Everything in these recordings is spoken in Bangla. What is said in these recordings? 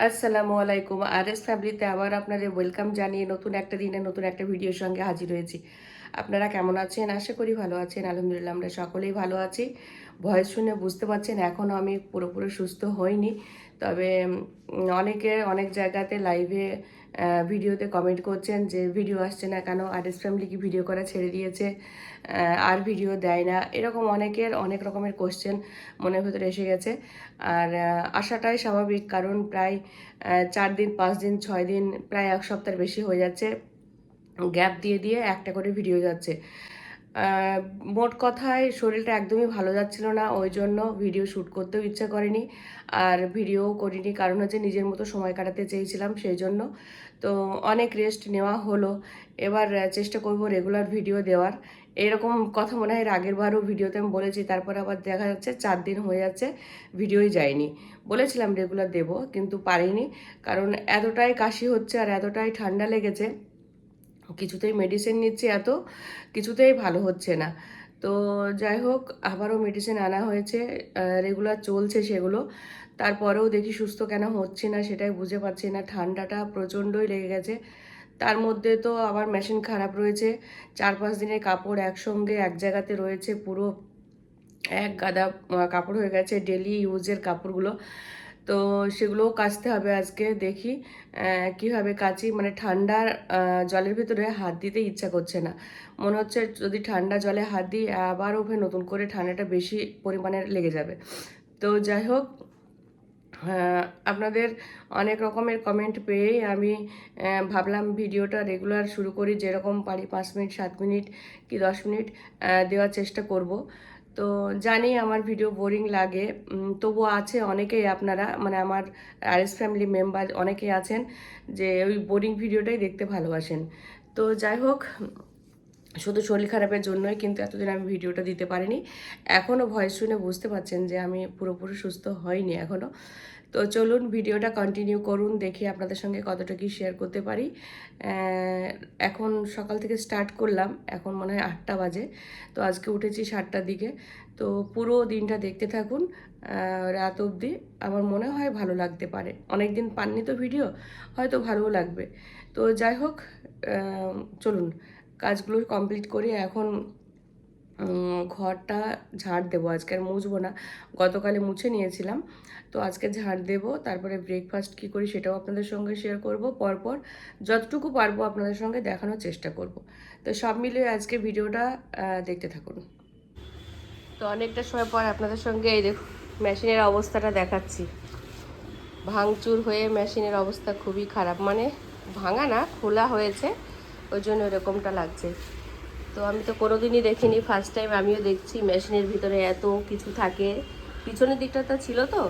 আসসালামু আলাইকুম। আর এস ফ্যামিলিতে আবার আপনাদের ওয়েলকাম জানিয়ে নতুন একটা দিনে নতুন একটা ভিডিওর সঙ্গে হাজির হয়েছি। আপনারা কেমন আছেন? আশা করি ভালো আছেন। আলহামদুলিল্লাহ আমরা সকলেই ভালো আছি। ভয়েস শুনে বুঝতে পারছেন এখনও আমি পুরোপুরি সুস্থ হইনি। তবে অনেকে অনেক জায়গাতে লাইভে ভিডিওতে কমেন্ট করছেন যে, ভিডিও আসছে না কেন? আর্টিস্ট ফ্যামিলি কি ভিডিও করা ছেড়ে দিয়েছে? আর ভিডিও দেয় না? এরকম অনেকের অনেক রকমের কোশ্চেন মনের ভেতরে এসে গেছে। আর আসাটাই স্বাভাবিক কারণ প্রায় চার দিন, পাঁচ দিন, ছয় দিন, প্রায় এক সপ্তাহের বেশি হয়ে যাচ্ছে। গ্যাপ দিয়ে দিয়ে একটা করে ভিডিও যাচ্ছে। মোট কথায় শরীরটা একদমই ভালো যাচ্ছিল না, ওই জন্য ভিডিও শ্যুট করতেও ইচ্ছা করেনি। আর ভিডিও করিনি, কারণ হচ্ছে নিজের মতো সময় কাটাতে চেয়েছিলাম সেই জন্য। তো অনেক রেস্ট নেওয়া হলো। এবার চেষ্টা করব রেগুলার ভিডিও দেওয়ার। এরকম কথা মনে হয় আগের বারও ভিডিওতে আমি বলেছি, তারপর আবার দেখা যাচ্ছে চার দিন হয়ে যাচ্ছে ভিডিওই যায়নি। বলেছিলাম রেগুলার দেব, কিন্তু পারিনি, কারণ এতটাই কাশি হচ্ছে আর এতটাই ঠান্ডা লেগেছে কিছুতেই মেডিসিন নিচ্ছি এত, কিছুতেই ভালো হচ্ছে না। তো যাই হোক, আবারও মেডিসিন আনা হয়েছে রেগুলার চলছে সেগুলো। তারপরেও দেখি সুস্থ কেন হচ্ছে না সেটাই বুঝে পাচ্ছি না। ঠান্ডাটা প্রচণ্ডই লেগে গেছে। তার মধ্যে তো আবার মেশিন খারাপ রয়েছে। চার পাঁচ দিনের কাপড় একসঙ্গে এক জায়গাতে রয়েছে, পুরো এক গাদা কাপড় হয়ে গেছে ডেলি ইউজের কাপড়গুলো। তো সেগুলোও কাচতে হবে আজকে, দেখি কীভাবে কাচি। মানে ঠান্ডার জলের ভিতরে হাত দিতে ইচ্ছা করছে না। মনে হচ্ছে যদি ঠান্ডা জলে হাত দিই, আবার ওভে নতুন করে ঠান্ডাটা বেশি পরিমাণে লেগে যাবে। তো যাই হোক আপনাদের অনেক রকমের কমেন্ট পেয়েই আমি ভাবলাম ভিডিওটা রেগুলার শুরু করি। যেরকম পারি পাঁচ মিনিট, সাত মিনিট কি দশ মিনিট দেওয়ার চেষ্টা করব। তো জানি আমার ভিডিও বোরিং লাগে। তবু আছে অনেকেই আপনারা মানে আমার আরএস ফ্যামিলি মেম্বার অনেকেই আছেন যে ওই বোরিং ভিডিওটাই দেখতে ভালোবাসেন। তো যাই হোক, শুধু শরীর খারাপের জন্যই কিন্তু এতদিন আমি ভিডিওটা দিতে পারিনি। এখনও ভয়েস শুনে বুঝতে পারছেন যে আমি পুরোপুরি সুস্থ হইনি এখনও তো চলুন ভিডিওটা কন্টিনিউ করুন, দেখি আপনাদের সঙ্গে কতটা কি শেয়ার করতে পারি। এখন সকাল থেকে স্টার্ট করলাম, এখন মনে হয় আটটা বাজে। তো আজকে উঠেছি সাতটার দিকে। তো পুরো দিনটা দেখতে থাকুন রাত অবধি। আমার মনে হয় ভালো লাগতে পারে। অনেক দিন পাননি তো ভিডিও, হয়তো ভালোও লাগবে। তো যাই হোক চলুন, কাজগুলো কমপ্লিট করি। এখন ঘরটা ঝাড় দেবো। আজকে আর মুছবো না। গতকালে মুছে নিয়েছিলাম। তো আজকে ঝাড় দেবো। তারপরে ব্রেকফাস্ট কী করি সেটাও আপনাদের সঙ্গে শেয়ার করব। পরপর যতটুকু পারব আপনাদের সঙ্গে দেখানোর চেষ্টা করব। তো সব মিলিয়ে আজকে ভিডিওটা দেখতে থাকুন। তো অনেকটা সময় পর আপনাদের সঙ্গে এই দেখুন মেশিনের অবস্থাটা দেখাচ্ছি। ভাঙচুর হয়ে মেশিনের অবস্থা খুবই খারাপ। মানে ভাঙা না, খোলা হয়েছে। ওই জন্য এরকমটা লাগছে। তো আমি তো কোনোদিনই দেখিনি ফার্স্ট টাইম আমিও দেখছি মেশিনের ভিতরে এত কিছু থাকে। পিছনের দিকটা তো ছিল তো,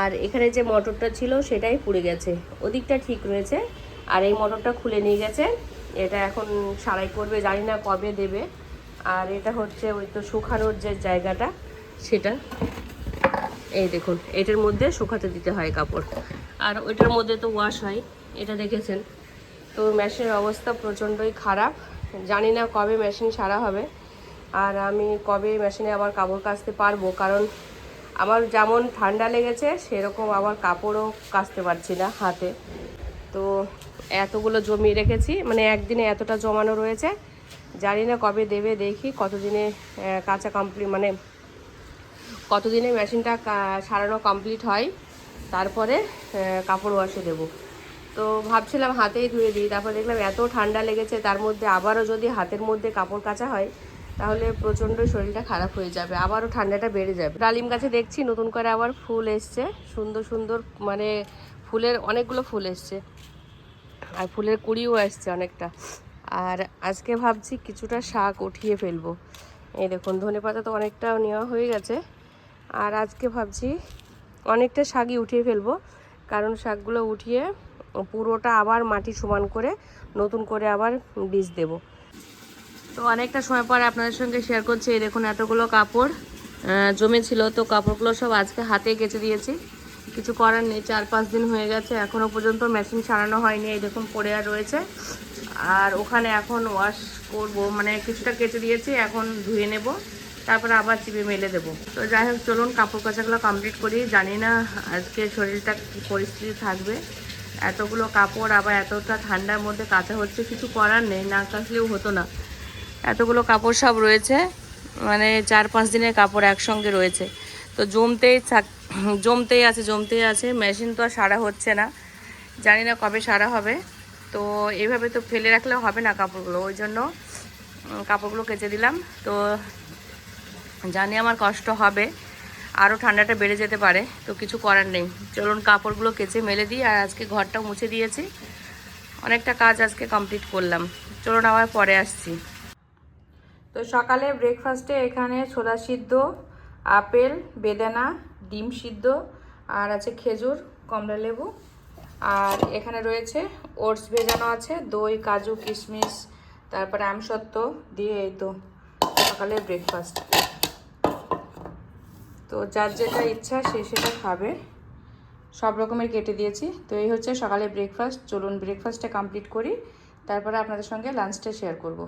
আর এখানে যে মোটরটা ছিল সেটাই পুড়ে গেছে। ওদিকটা ঠিক রয়েছে, আর এই মোটরটা খুলে নিয়ে গেছে। এটা এখন সারাই করবে, জানি না কবে দেবে। আর এটা হচ্ছে ওই তো শুকানোর যে জায়গাটা, সেটা। এই দেখুন, এটার মধ্যে শুকাতে দিতে হয় কাপড়। আর ওইটার মধ্যে তো ওয়াশ হয়, এটা দেখেছেন? তো মেশিনের অবস্থা প্রচণ্ডই খারাপ। জানি না কবে মেশিন সারা হবে। আর আমি কবে মেশিনে আবার কাপড় কাচতে পারব? কারণ আমার যেমন ঠান্ডা লেগেছে, সেরকম আবার কাপড়ও কাচতে পারছি না হাতে। তো এতগুলো জমিয়ে রেখেছি মানে একদিনে এতটা জমানো রয়েছে। জানি না কবে দেবে, দেখি কতদিনে কাঁচা কমপ্লিট মানে কতদিনে মেশিনটা সারানো কমপ্লিট হয়। তারপরে কাপড় ওয়াশে দেবো। তো ভাবছিলাম হাতেই ধুয়ে দিই, তারপর দেখলাম এত ঠান্ডা লেগেছে, তার মধ্যে আবারও যদি হাতের মধ্যে কাপড় কাচা হয়, তাহলে প্রচণ্ড শরীরটা খারাপ হয়ে যাবে, আবারও ঠান্ডাটা বেড়ে যাবে। ডালিম গাছে দেখছি নতুন করে আবার ফুল এসছে, সুন্দর সুন্দর মানে ফুলের অনেকগুলো ফুল এসছে, আর ফুলের কুড়িও আসছে অনেকটা। আর আজকে ভাবছি কিছুটা শাক উঠিয়ে ফেলব। এই দেখুন, ধনে পাতা তো অনেকটা নেওয়া হয়ে গেছে, আর আজকে ভাবছি অনেকটা শাকই উঠিয়ে ফেলব, কারণ শাকগুলো উঠিয়ে পুরোটা আবার মাটি সমান করে নতুন করে আবার বীজ দেব। তো অনেকটা সময় পর আপনাদের সঙ্গে শেয়ার করছি। এই দেখুন এতগুলো কাপড় আহ, জমেছিল তো কাপড়গুলো সব আজকে হাতে কেচে দিয়েছি। কিছু করার নেই চার পাঁচ দিন হয়ে গেছে। এখনও পর্যন্ত মেশিন সারানো হয়নি। এই দেখুন পড়ে আর রয়েছে। আর ওখানে এখন ওয়াশ করব। মানে কিছুটা কেচে দিয়েছি এখন ধুয়ে নেব। তারপরে আবার চিপে মেলে দেবো। তো যাই হোক চলুন কাপড় কাচাগুলো কমপ্লিট করি। জানি না আজকে শরীরটা পরিস্থিতি থাকবে। এতগুলো কাপড়, আবার এতটা ঠান্ডার মধ্যে কাচা হচ্ছে কিছু করার নেই, না কাচলেও হতো না। এতগুলো কাপড় সব রয়েছে মানে চার পাঁচ দিনের কাপড় একসঙ্গে রয়েছে। তো জমতেই থাক, জমতেই আছে জমতেই আছে। মেশিন তো আর সারা হচ্ছে না। জানি না কবে সারা হবে। তো এইভাবে তো ফেলে রাখলে হবে না কাপড়গুলো। ওই জন্য কাপড়গুলো কেচে দিলাম। তো জানি আমার কষ্ট হবে। আরও ঠান্ডাটা বেড়ে যেতে পারে, তো কিছু করার নেই। চলুন কাপড়গুলো কেচে মেলে দিই আর আজকে ঘরটাও মুছে দিয়েছি। অনেকটা কাজ আজকে কমপ্লিট করলাম। চলুন আবার পরে আসছি। তো সকালে ব্রেকফাস্টে এখানে ছোলা সিদ্ধ, আপেল, বেদানা, ডিম সিদ্ধ আর আছে খেজুর, কমলা লেবু। আর এখানে রয়েছে ওটস ভেজানো আছে, দই, কাজু, কিশমিশ, তারপরে আমসত্ত্ব দিয়ে এই তো সকালের ব্রেকফাস্ট তো যার যেটা ইচ্ছা সে সেটা খাবে। সব রকমের কেটে দিয়েছি। তো এই হচ্ছে সকালে ব্রেকফাস্ট চলুন ব্রেকফাস্টটা কমপ্লিট করি। তারপরে আপনাদের সঙ্গে লাঞ্চটা শেয়ার করব।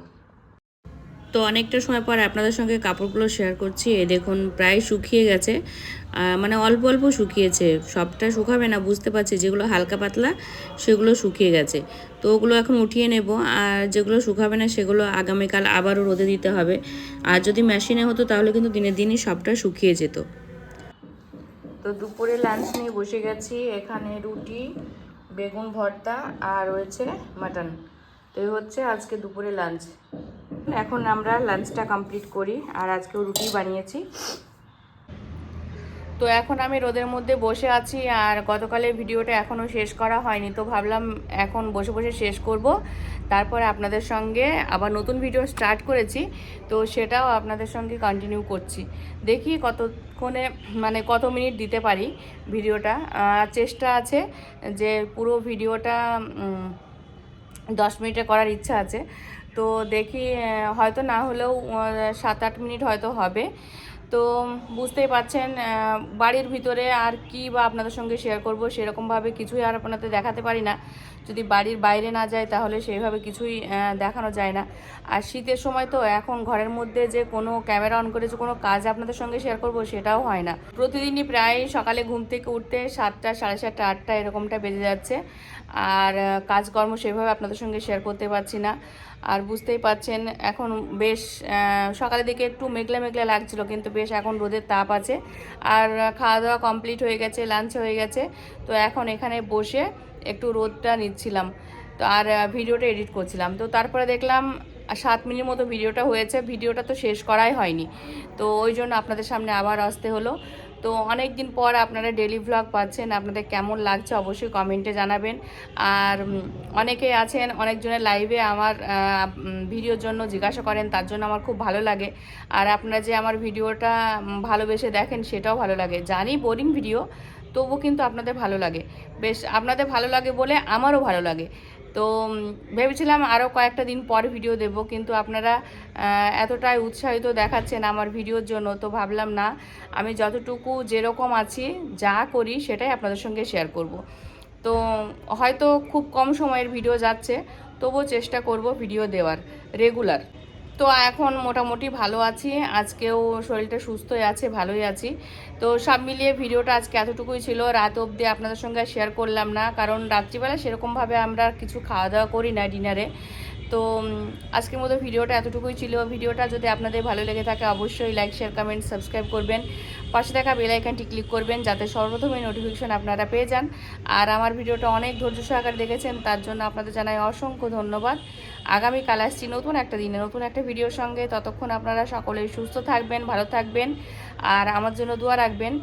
তো অনেকটা সময় পর আপনাদের সঙ্গে কাপড়গুলো শেয়ার করছি। এই দেখুন, প্রায় শুকিয়ে গেছে। মানে অল্প অল্প শুকিয়েছে। সবটা শুকাবে না, বুঝতে পারছি। যেগুলো হালকা পাতলা, সেগুলো শুকিয়ে গেছে। তো ওগুলো এখন উঠিয়ে নেব। আর যেগুলো শুকাবে না, সেগুলো আগামীকাল আবারও রোদে দিতে হবে। আর যদি মেশিনে হতো, তাহলে কিন্তু দিনের দিনই সবটা শুকিয়ে যেত। তো দুপুরে লাঞ্চ নিয়ে বসে গেছি। এখানে রুটি, বেগুন ভর্তা আর রয়েছে মাটন তো এই হচ্ছে আজকে দুপুরে লাঞ্চ এখন আমরা লাঞ্চটা কমপ্লিট করি আর আজকেও রুটি বানিয়েছি। তো এখন আমি রোদের মধ্যে বসে আছি আর গতকালের ভিডিওটা এখনও শেষ করা হয়নি, তো ভাবলাম এখন বসে বসে শেষ করব। তারপরে আপনাদের সঙ্গে আবার নতুন ভিডিও স্টার্ট করেছি, তো সেটাও আপনাদের সঙ্গে কন্টিনিউ করছি। দেখি কতক্ষণে মানে কত মিনিট দিতে পারি ভিডিওটা। চেষ্টা আছে যে পুরো ভিডিওটা দশ মিনিটে করার ইচ্ছা আছে। তো দেখি হয়তো না হলেও সাত আট মিনিট হয়তো হবে। তো বুঝতেই পাচ্ছেন বাড়ির ভিতরে আর কি বা আপনাদের সঙ্গে শেয়ার করব সেরকমভাবে কিছুই আর আপনাদের দেখাতে পারি না। যদি বাড়ির বাইরে না যায় তাহলে সেইভাবে কিছুই দেখানো যায় না। আর শীতের সময় তো এখন ঘরের মধ্যে যে কোনো ক্যামেরা অন করে যে কোনো কাজ আপনাদের সঙ্গে শেয়ার করব সেটাও হয় না। প্রতিদিনই প্রায় সকালে ঘুম থেকে উঠতে সাতটা, সাড়ে সাতটা, আটটা এরকমটা বেজে যাচ্ছে। আর কাজকর্ম সেভাবে আপনাদের সঙ্গে শেয়ার করতে পারছি না। আর বুঝতেই পাচ্ছেন এখন বেশ সকালের দিকে একটু মেঘলা মেঘলা লাগছিল, কিন্তু বেশ এখন রোদের তাপ আছে। আর খাওয়া দাওয়া কমপ্লিট হয়ে গেছে লাঞ্চ হয়ে গেছে। তো এখন এখানে বসে একটু রোদটা নিচ্ছিলাম। তো আর ভিডিওটা এডিট করছিলাম। তো তারপরে দেখলাম সাত মিনিট মতো ভিডিওটা হয়েছে। ভিডিওটা তো শেষ করাই হয়নি। তো ওই জন্য আপনাদের সামনে আবার আসতে হলো। তো অনেক দিন পর আপনারা ডেলি ভ্লগ পাচ্ছেন, আপনাদের কেমন লাগছে অবশ্যই কমেন্টে জানাবেন। আর অনেকে আছেন, অনেকজনের লাইভে আমার ভিডিওর জন্য জিজ্ঞাসা করেন, তার জন্য আমার খুব ভালো লাগে। আর আপনারা যে আমার ভিডিওটা ভালোবেসে দেখেন, সেটাও ভালো লাগে। জানি বোরিং ভিডিও তবু কিন্তু আপনাদের ভালো লাগে। বেশ, আপনাদের ভালো লাগে বলে আমারও ভালো লাগে। তো ভেবেছিলাম আরও কয়েকটা দিন পর ভিডিও দেব, কিন্তু আপনারা এতটাই উৎসাহিত দেখাচ্ছেন আমার ভিডিওর জন্য, তো ভাবলাম না, আমি যতটুকু যেরকম আছি, যা করি সেটাই আপনাদের সঙ্গে শেয়ার করব। তো, হয়তো খুব কম সময়ের ভিডিও যাচ্ছে, তবুও চেষ্টা করব ভিডিও দেওয়ার রেগুলার তো, এখন মোটামুটি ভালো আছি, আজকেও শরীরটা সুস্থই আছে, ভালোই আছি। তো সব মিলিয়ে ভিডিওটা আজকে এতটুকুই ছিল। রাত অবধি আপনাদের সঙ্গে শেয়ার করলাম না, কারণ রাত্রিবেলা সেরকমভাবে আমরা কিছু খাওয়া দাওয়া করি না ডিনারে তো আজকের মতো ভিডিওটা এতটুকুই ছিল। ভিডিওটা যদি আপনাদের ভালো লেগে থাকে, অবশ্যই লাইক শেয়ার কমেন্ট সাবস্ক্রাইব করবেন। পাশে থাকা বেল আইকনটি ক্লিক করবেন, যাতে সর্বপ্রথমে নোটিফিকেশন আপনারা পেয়ে যান। আর আমার ভিডিওটা অনেক ধৈর্য সহকারে দেখেছেন, তার জন্য আপনাদের জানাই অসংখ্য ধন্যবাদ। আগামীকাল আসছি নতুন একটা দিনে, নতুন একটা ভিডিওর সঙ্গে। ততক্ষণ আপনারা সকলেই সুস্থ থাকবেন, ভালো থাকবেন। আর আমার জন্য দোয়া রাখবেন।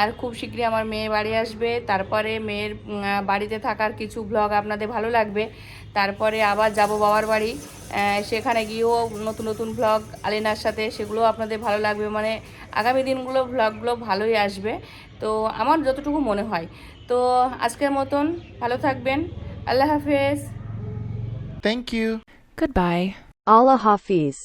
আর খুব শীঘ্রই আমার মেয়ে বাড়ি আসবে। তারপরে মেয়ের বাড়িতে থাকার কিছু ব্লগ আপনাদের ভালো লাগবে। তারপরে আবার যাব বাবার বাড়ি। সেখানে গিয়েও নতুন নতুন ব্লগ আলিনার সাথে সেগুলো আপনাদের ভালো লাগবে। মানে আগামী দিনগুলো ব্লগগুলো ভালোই আসবে। তো আমার যতটুকু মনে হয়। তো আজকের মতন ভালো থাকবেন। আল্লাহ হাফেজ। ইউ গুড বাই আল্লাহ Hafiz.